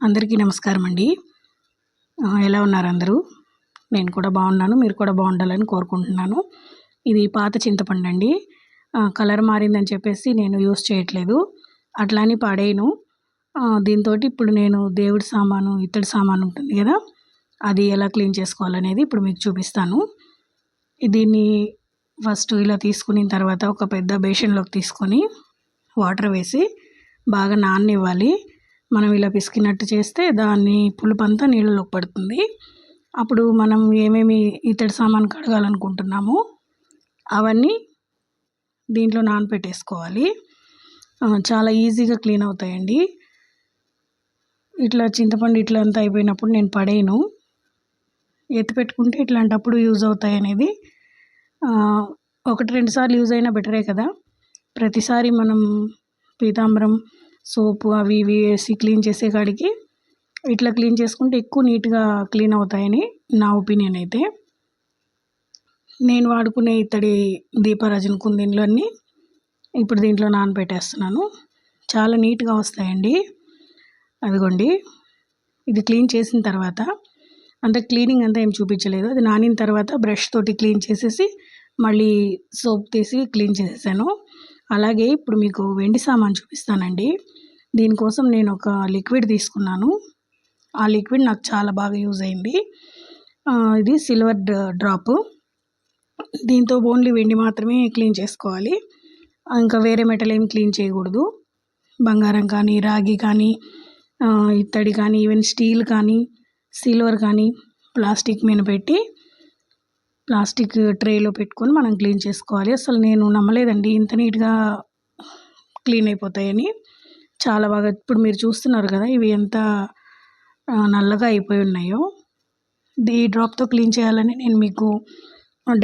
అందరికీ నమస్కారం అండి. ఎలా ఉన్నారు అందరూ? నేను కూడా బాగున్నాను మీరు కూడా బాగుండాలని కోరుకుంటున్నాను. ఇది పాత చింతపండు అండి. కలర్ మారిందని చెప్పేసి నేను యూస్ చేయట్లేదు. అట్లా అని పడేయను దీంతో ఇప్పుడు నేను దేవుడి సామాను ఇత్తడి సామాను ఉంటుంది కదా అది ఎలా క్లీన్ చేసుకోవాలనేది ఇప్పుడు మీకు చూపిస్తాను. దీన్ని ఫస్ట్ ఇలా తీసుకున్న తర్వాత ఒక పెద్ద బేషన్లోకి తీసుకొని వాటర్ వేసి బాగా నాననివ్వాలి. మనం ఇలా పిసికినట్టు చేస్తే దాన్ని పులుపు అంతా నీళ్ళలోకి పడుతుంది. అప్పుడు మనం ఏమేమి ఇతడి సామాన్ కడగాలనుకుంటున్నామో అవన్నీ దీంట్లో నానపెట్టేసుకోవాలి. చాలా ఈజీగా క్లీన్ అవుతాయండి. ఇట్లా చింతపండు ఇట్లా అంతా అయిపోయినప్పుడు నేను పడేయను. ఎత్తి పెట్టుకుంటే ఇట్లాంటప్పుడు యూజ్ అవుతాయి అనేది. ఒకటి రెండు సార్లు యూజ్ అయినా బెటరే కదా. ప్రతిసారి మనం పీతాంబరం సోపు అవి ఇవి వేసి క్లీన్ చేసే కాడికి ఇట్లా క్లీన్ చేసుకుంటే ఎక్కువ నీట్గా క్లీన్ అవుతాయని నా ఒపీనియన్ అయితే. నేను వాడుకునే ఇత్తడి దీపరాజన్ కుందీన్లు అన్నీ ఇప్పుడు దీంట్లో నానబెట్టేస్తున్నాను. చాలా నీట్గా వస్తాయండి. అదిగోండి. ఇది క్లీన్ చేసిన తర్వాత అంత క్లీనింగ్ అంతా ఏం చూపించలేదు. అది నానిన తర్వాత బ్రష్ తోటి క్లీన్ చేసేసి మళ్ళీ సోప్ తీసి క్లీన్ చేసేసాను. అలాగే ఇప్పుడు మీకు వెండి సామాన్ చూపిస్తానండి. దీనికోసం నేను ఒక లిక్విడ్ తీసుకున్నాను. ఆ లిక్విడ్ నాకు చాలా బాగా యూజ్ అయింది. ఇది సిల్వర్ డ్రాప్. దీంతో ఓన్లీ వెండి మాత్రమే క్లీన్ చేసుకోవాలి. ఇంకా వేరే మెటల్ ఏం క్లీన్ చేయకూడదు. బంగారం కానీ రాగి కానీ ఇత్తడి కానీ ఈవెన్ స్టీల్ కానీ సిల్వర్ కానీ ప్లాస్టిక్ మీద పెట్టి ప్లాస్టిక్ ట్రేలో పెట్టుకొని మనం క్లీన్ చేసుకోవాలి. అసలు నేను నమ్మలేదండి. ఇంత నీట్గా క్లీన్ అయిపోతాయని. చాలా బాగా ఇప్పుడు మీరు చూస్తున్నారు కదా ఇవి ఎంత నల్లగా అయిపోయి ఉన్నాయో. ఈ డ్రాప్తో క్లీన్ చేయాలని నేను మీకు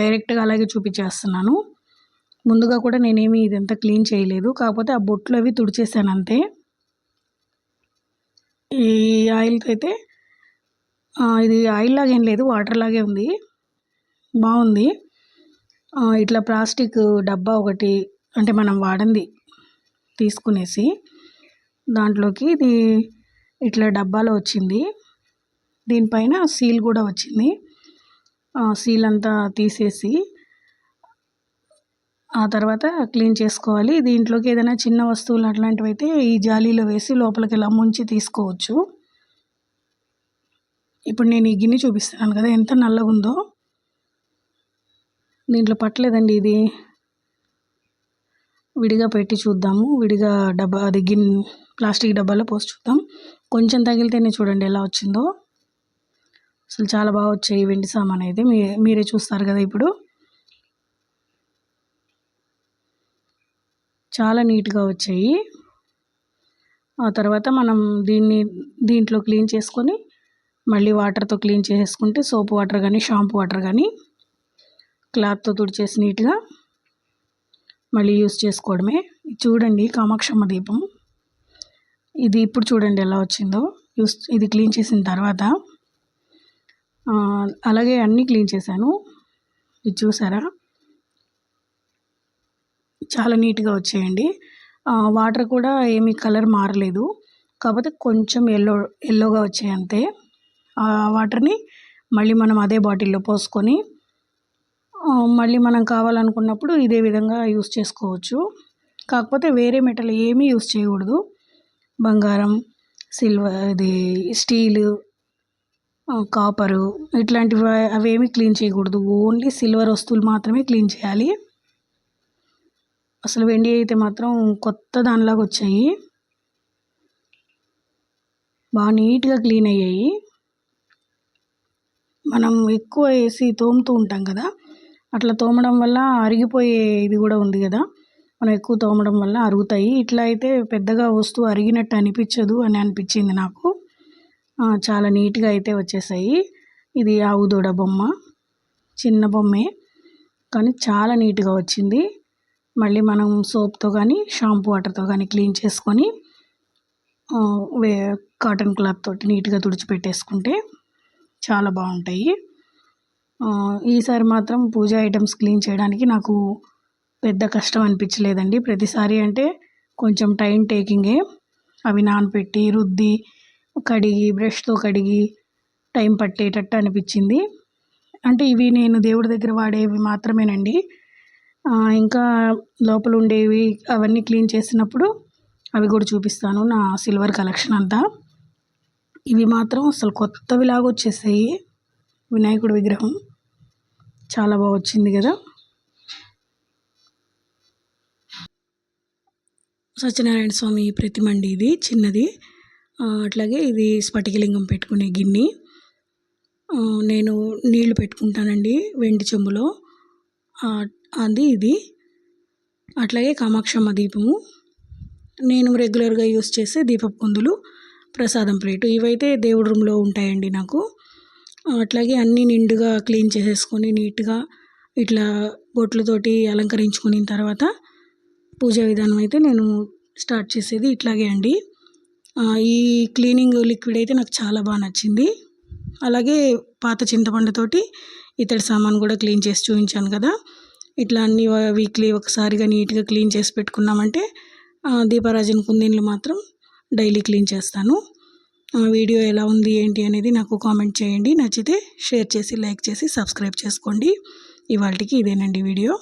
డైరెక్ట్గా అలాగే చూపించేస్తున్నాను. ముందుగా కూడా నేనేమి ఇదంతా క్లీన్ చేయలేదు. కాకపోతే ఆ బొట్లు అవి తుడిచేసాను అంతే. ఈ ఆయిల్తో అయితే ఇది ఆయిల్ లాగా ఏం లేదు వాటర్ లాగే ఉంది. బాగుంది. ఇట్లా ప్లాస్టిక్ డబ్బా ఒకటి అంటే మనం వాడంది తీసుకునేసి దాంట్లోకి ఇది ఇట్లా డబ్బాలో వచ్చింది. దీనిపైన సీల్ కూడా వచ్చింది. సీల్ అంతా తీసేసి ఆ తర్వాత క్లీన్ చేసుకోవాలి. దీంట్లోకి ఏదైనా చిన్న వస్తువులు అట్లాంటివి అయితే ఈ జాలీలో వేసి లోపలికి ఇలా ముంచి తీసుకోవచ్చు. ఇప్పుడు నేను ఈ గిన్నె చూపిస్తున్నాను కదా ఎంత నల్లగా ఉందో దీంట్లో పట్టలేదండి ఇది. విడిగా పెట్టి చూద్దాము. విడిగా డబ్బా అది గిన్ ప్లాస్టిక్ డబ్బాలో పోసి చూద్దాం. కొంచెం తగిలితేనే చూడండి ఎలా వచ్చిందో. అసలు చాలా బాగా వచ్చాయి వెండి సామాన్ అయితే. మీ మీరే చూస్తారు కదా ఇప్పుడు. చాలా నీట్గా వచ్చాయి. ఆ తర్వాత మనం దీన్ని దీంట్లో క్లీన్ చేసుకొని మళ్ళీ వాటర్తో క్లీన్ చేసుకుంటే సోప్ వాటర్ కానీ షాంపూ వాటర్ కానీ క్లాత్తో తుడిచేసి నీట్గా మళ్ళీ యూస్ చేసుకోవడమే. చూడండి కామాక్షమ్మ దీపం. ఇది ఇప్పుడు చూడండి ఎలా వచ్చిందో. యూస్ ఇది క్లీన్ చేసిన తర్వాత అలాగే అన్నీ క్లీన్ చేశాను. ఇది చూసారా? చాలా నీట్గా వచ్చాయండి. వాటర్ కూడా ఏమీ కలర్ మారలేదు. కాకపోతే కొంచెం ఎల్లో ఎల్లోగా వచ్చాయి అంతే. ఆ వాటర్ని మళ్ళీ మనం అదే బాటిల్లో పోసుకొని మళ్ళీ మనం కావాలనుకున్నప్పుడు ఇదే విధంగా యూస్ చేసుకోవచ్చు. కాకపోతే వేరే మెటల్ ఏమీ యూస్ చేయకూడదు. బంగారం సిల్వర్ ఇది స్టీలు కాపరు ఇట్లాంటివి అవేమీ క్లీన్ చేయకూడదు. ఓన్లీ సిల్వర్ వస్తువులు మాత్రమే క్లీన్ చేయాలి. అసలు వెండి అయితే మాత్రం కొత్త దానిలాగా వచ్చాయి. బాగా నీట్గా క్లీన్ అయ్యాయి. మనం ఎక్కువ వేసి తోముతూ ఉంటాం కదా అట్లా తోమడం వల్ల అరిగిపోయే ఇది కూడా ఉంది కదా. మనం ఎక్కువ తోమడం వల్ల అరుగుతాయి. ఇట్లా అయితే పెద్దగా వస్తువు అరిగినట్టు అనిపించదు అని అనిపించింది నాకు. చాలా నీట్గా అయితే వచ్చేసాయి. ఇది ఆవు దూడ బొమ్మ. చిన్న బొమ్మే. కానీ చాలా నీట్గా వచ్చింది. మళ్ళీ మనం సోప్తో కానీ షాంపూ వాటర్తో కానీ క్లీన్ చేసుకొని వే కాటన్ క్లాత్ తోటి నీట్గా తుడిచిపెట్టేసుకుంటే చాలా బాగుంటాయి. ఈసారి మాత్రం పూజ ఐటమ్స్ క్లీన్ చేయడానికి నాకు పెద్ద కష్టం అనిపించలేదండి. ప్రతిసారి అంటే కొంచెం టైం టేకింగే. అవి నానపెట్టి రుద్ది కడిగి బ్రష్తో కడిగి టైం పట్టేటట్టు అనిపించింది. అంటే ఇవి నేను దేవుడి దగ్గర వాడేవి మాత్రమేనండి. ఇంకా లోపల ఉండేవి అవన్నీ క్లీన్ చేసినప్పుడు అవి కూడా చూపిస్తాను నా సిల్వర్ కలెక్షన్ అంతా. ఇవి మాత్రం అసలు కొత్తవిలాగా వచ్చేసాయి వినాయకుడి విగ్రహం. చాలా బాగా వచ్చింది కదా. సత్యనారాయణ స్వామి ప్రతిమ అండి ఇది చిన్నది. అట్లాగే ఇది స్ఫటికలింగం పెట్టుకునే గిన్నె. నేను నీళ్ళు పెట్టుకుంటానండి వెండి చెంబులో. అది ఇది. అట్లాగే కామాక్షమ్మ దీపము. నేను రెగ్యులర్గా యూస్ చేసే దీపపు కుందులు ప్రసాదం ప్లేటు. ఇవైతే దేవుడి రూమ్లో ఉంటాయండి నాకు. అట్లాగే అన్నీ నిండుగా క్లీన్ చేసేసుకొని నీట్గా ఇట్లా బొట్లతోటి అలంకరించుకున్న తర్వాత పూజా విధానం అయితే నేను స్టార్ట్ చేసేది ఇట్లాగే అండి. ఈ క్లీనింగ్ లిక్విడ్ అయితే నాకు చాలా బాగా నచ్చింది. అలాగే పాత చింతపండుతోటి ఇతడి సామాన్ కూడా క్లీన్ చేసి చూపించాను కదా. ఇట్లా అన్ని వీక్లీ ఒకసారిగా నీట్గా క్లీన్ చేసి పెట్టుకున్నామంటే దీపారాజన్ కుందీన్లు మాత్రం డైలీ క్లీన్ చేస్తాను. వీడియో ఎలా ఉంది ఏంటి అనేది నాకు కామెంట్ చేయండి. నచ్చితే షేర్ చేసి లైక్ చేసి సబ్స్క్రైబ్ చేసుకోండి. ఇవాళకి ఇదేనండి వీడియో.